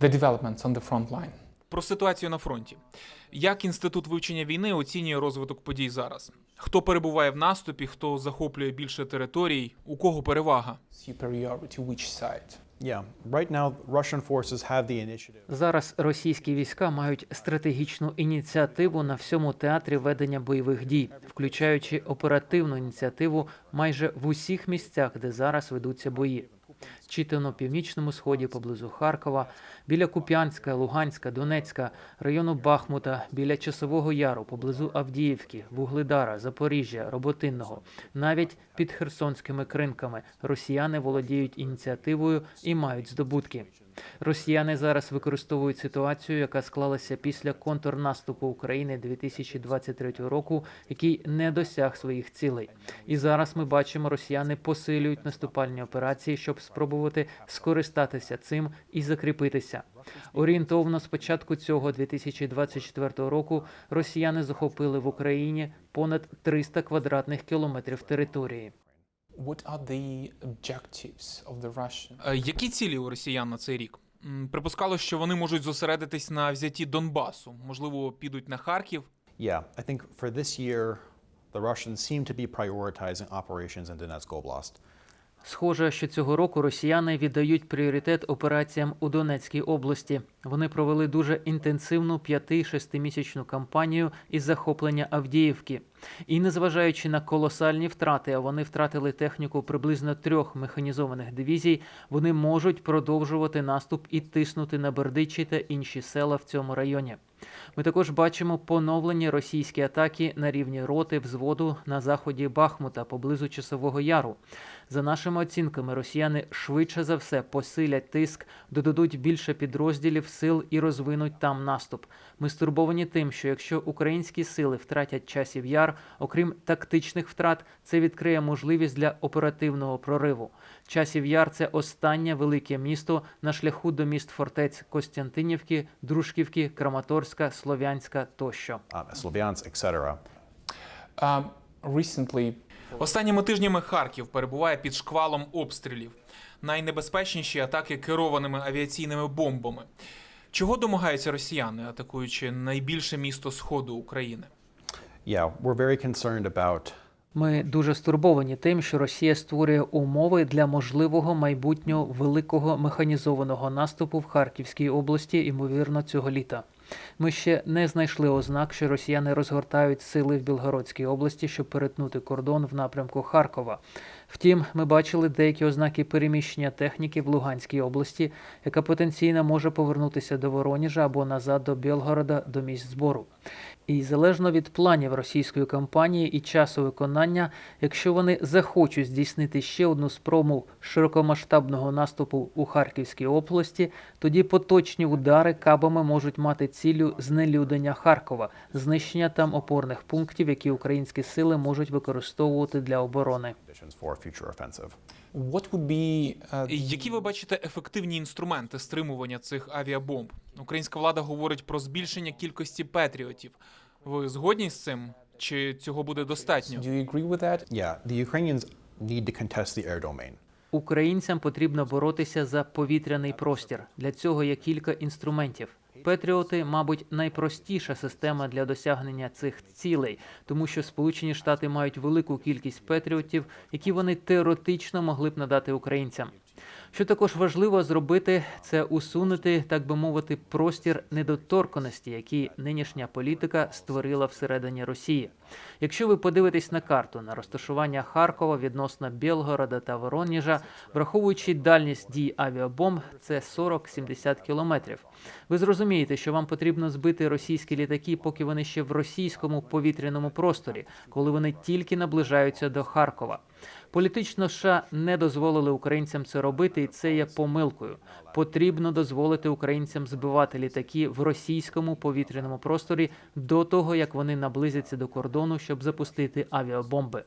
The developments on the front line. Про ситуацію на фронті. Як інститут вивчення війни оцінює розвиток подій зараз? Хто перебуває в наступі, хто захоплює більше територій, у кого перевага? Superiority, which side? Yeah, right now Russian forces have the initiative. Зараз російські війська мають стратегічну ініціативу на всьому театрі ведення бойових дій, включаючи оперативну ініціативу майже в усіх місцях, де зараз ведуться бої. Чи то на північному сході поблизу Харкова, біля Куп'янська, Луганська, Донецька, району Бахмута, біля Часового Яру, поблизу Авдіївки, Вугледара, Запоріжжя, Роботинного, навіть під херсонськими кринками росіяни володіють ініціативою і мають здобутки. Росіяни зараз використовують ситуацію, яка склалася після контрнаступу України 2023 року, який не досяг своїх цілей. І зараз ми бачимо, росіяни посилюють наступальні операції, щоб спробувати скористатися цим і закріпитися. Орієнтовно з початку цього 2024 року росіяни захопили в Україні понад 300 квадратних кілометрів території. What are the objectives of the Russian? Е, Які цілі у росіян на цей рік? Припускало, що вони можуть зосередитись на взятті Донбасу. Можливо, підуть на Харків. Yeah, I think for this year, the Russians seem to be prioritizing operations in Donetsk Oblast. Схоже, що цього року росіяни віддають пріоритет операціям у Донецькій області. Вони провели дуже інтенсивну 5-6-місячну кампанію із захоплення Авдіївки. І незважаючи на колосальні втрати, а вони втратили техніку приблизно трьох механізованих дивізій, вони можуть продовжувати наступ і тиснути на Бердичі та інші села в цьому районі. Ми також бачимо поновлені російські атаки на рівні роти взводу на заході Бахмута поблизу Часового Яру. За нашими оцінками, росіяни швидше за все посилять тиск, додадуть більше підрозділів сил і розвинуть там наступ. Ми стурбовані тим, що якщо українські сили втратять часів яр, окрім тактичних втрат, це відкриє можливість для оперативного прориву. Часів яр це останнє велике місто на шляху до міст фортець Костянтинівки, Дружківки, Краматорська, Слов'янська тощо. etc. Um, recently, Останніми тижнями Харків перебуває під шквалом обстрілів. Найнебезпечніші атаки керованими авіаційними бомбами. Чого домагаються росіяни, атакуючи найбільше місто сходу України? Yeah, we're very concerned about Ми дуже стурбовані тим, що Росія створює умови для можливого майбутнього великого механізованого наступу в Харківській області, ймовірно, цього літа. Ми ще не знайшли ознак, що росіяни розгортають сили в Білгородській області, щоб перетнути кордон в напрямку Харкова. Втім, ми бачили деякі ознаки переміщення техніки в Луганській області, яка потенційно може повернутися до Вороніжа або назад до Білгорода до місць збору. І залежно від планів російської кампанії і часу виконання, якщо вони захочуть здійснити ще одну спробу широкомасштабного наступу у Харківській області, тоді поточні удари кабами можуть мати цілю знелюдення Харкова, знищення там опорних пунктів, які українські сили можуть використовувати для оборони. What would be uh, Які ви бачите ефективні інструменти стримування цих авіабомб? Українська влада говорить про збільшення кількості петріотів. Ви згодні з цим? Чи цього буде достатньо? do you agree with that? Yeah, the Ukrainians need to contest the air domain. Українцям потрібно боротися за повітряний простір. Для цього є кілька інструментів. Петріоти, мабуть, найпростіша система для досягнення цих цілей, тому що Сполучені Штати мають велику кількість петріотів, які вони теоретично могли б надати українцям. Що також важливо зробити, це усунути, так би мовити, простір недоторканості, який нинішня політика створила всередині Росії. Якщо ви подивитесь на карту на розташування Харкова відносно Білгорода та Вороніжа, враховуючи дальність дій авіабомб, це 40-70 кілометрів. Ви зрозумієте, що вам потрібно збити російські літаки, поки вони ще в російському повітряному просторі, коли вони тільки наближаються до Харкова. Політично США не дозволили українцям це робити, це є помилкою. Потрібно дозволити українцям збивати літаки в російському повітряному просторі до того, як вони наблизяться до кордону, щоб запустити авіабомби.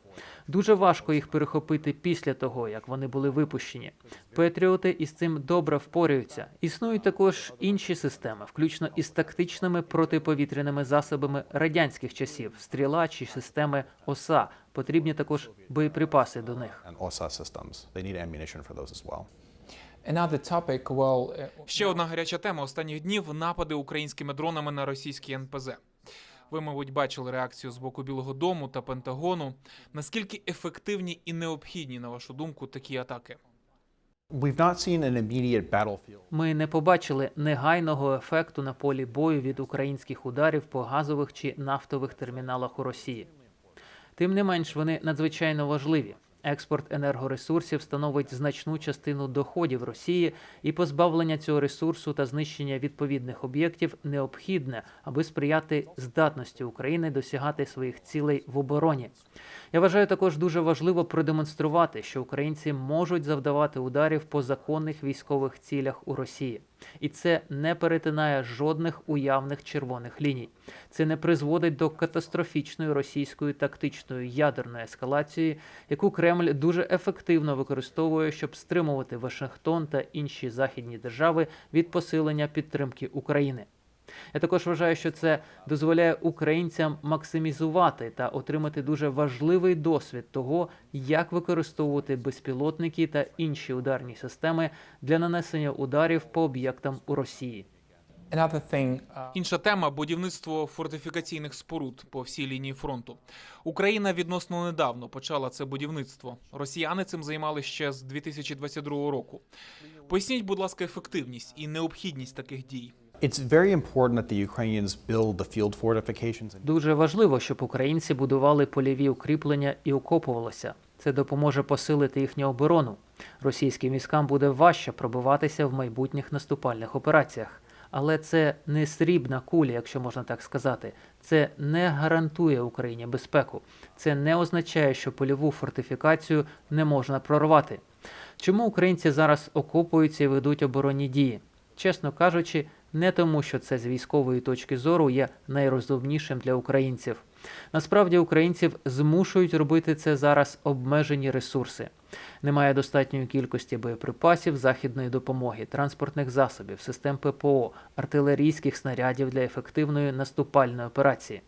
Дуже важко їх перехопити після того, як вони були випущені. Петріоти із цим добре впораються. Існують також інші системи, включно із тактичними протиповітряними засобами радянських часів, стріла чи системи ОСА. Потрібні також боєприпаси до них. Ще одна гаряча тема останніх днів напади українськими дронами на російські НПЗ. Ви, мабуть, бачили реакцію з боку Білого Дому та Пентагону. Наскільки ефективні і необхідні, на вашу думку, такі атаки? We've not seen an immediate battlefield. Ми не побачили негайного ефекту на полі бою від українських ударів по газових чи нафтових терміналах у Росії. Тим не менш, вони надзвичайно важливі. Експорт енергоресурсів становить значну частину доходів Росії, і позбавлення цього ресурсу та знищення відповідних об'єктів необхідне, аби сприяти здатності України досягати своїх цілей в обороні. Я вважаю також дуже важливо продемонструвати, що українці можуть завдавати ударів по законних військових цілях у Росії, і це не перетинає жодних уявних червоних ліній. Це не призводить до катастрофічної російської тактичної ядерної ескалації, яку Кремль дуже ефективно використовує, щоб стримувати Вашингтон та інші західні держави від посилення підтримки України. Я також вважаю, що це дозволяє українцям максимізувати та отримати дуже важливий досвід того, як використовувати безпілотники та інші ударні системи для нанесення ударів по об'єктам у Росії. uh, Інша тема будівництво фортифікаційних споруд по всій лінії фронту. Україна відносно недавно почала це будівництво. Росіяни цим займалися ще з 2022 року. Поясніть, будь ласка, ефективність і необхідність таких дій. Дуже важливо, щоб українці будували польові укріплення і окопувалися. Це допоможе посилити їхню оборону. Російським військам буде важче пробиватися в майбутніх наступальних операціях. Але це не срібна куля, якщо можна так сказати. Це не гарантує Україні безпеку. Це не означає, що польову фортифікацію не можна прорвати. Чому українці зараз окопуються і ведуть оборонні дії? Чесно кажучи, не тому, що це з військової точки зору є найрозумнішим для українців. Насправді українців змушують робити це зараз обмежені ресурси. Немає достатньої кількості боєприпасів, західної допомоги, транспортних засобів, систем ППО, артилерійських снарядів для ефективної наступальної операції.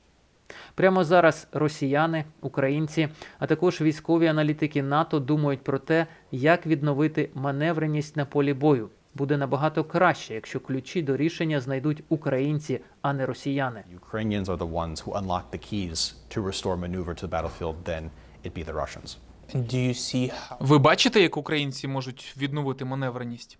Прямо зараз росіяни, українці, а також військові аналітики НАТО думають про те, як відновити маневреність на полі бою. Буде набагато краще, якщо ключі до рішення знайдуть українці, а не росіяни. Ukrainians are the ones who unlock the keys to restore maneuver to the battlefield than it be the Russians. do you see how Ви бачите, як українці можуть відновити маневреність?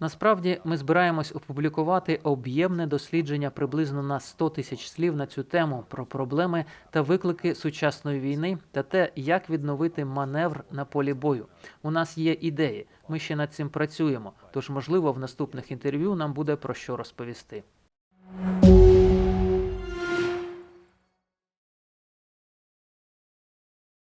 Насправді ми збираємось опублікувати об'ємне дослідження приблизно на 100 тисяч слів на цю тему про проблеми та виклики сучасної війни та те, як відновити маневр на полі бою. У нас є ідеї. Ми ще над цим працюємо. Тож, можливо, в наступних інтерв'ю нам буде про що розповісти.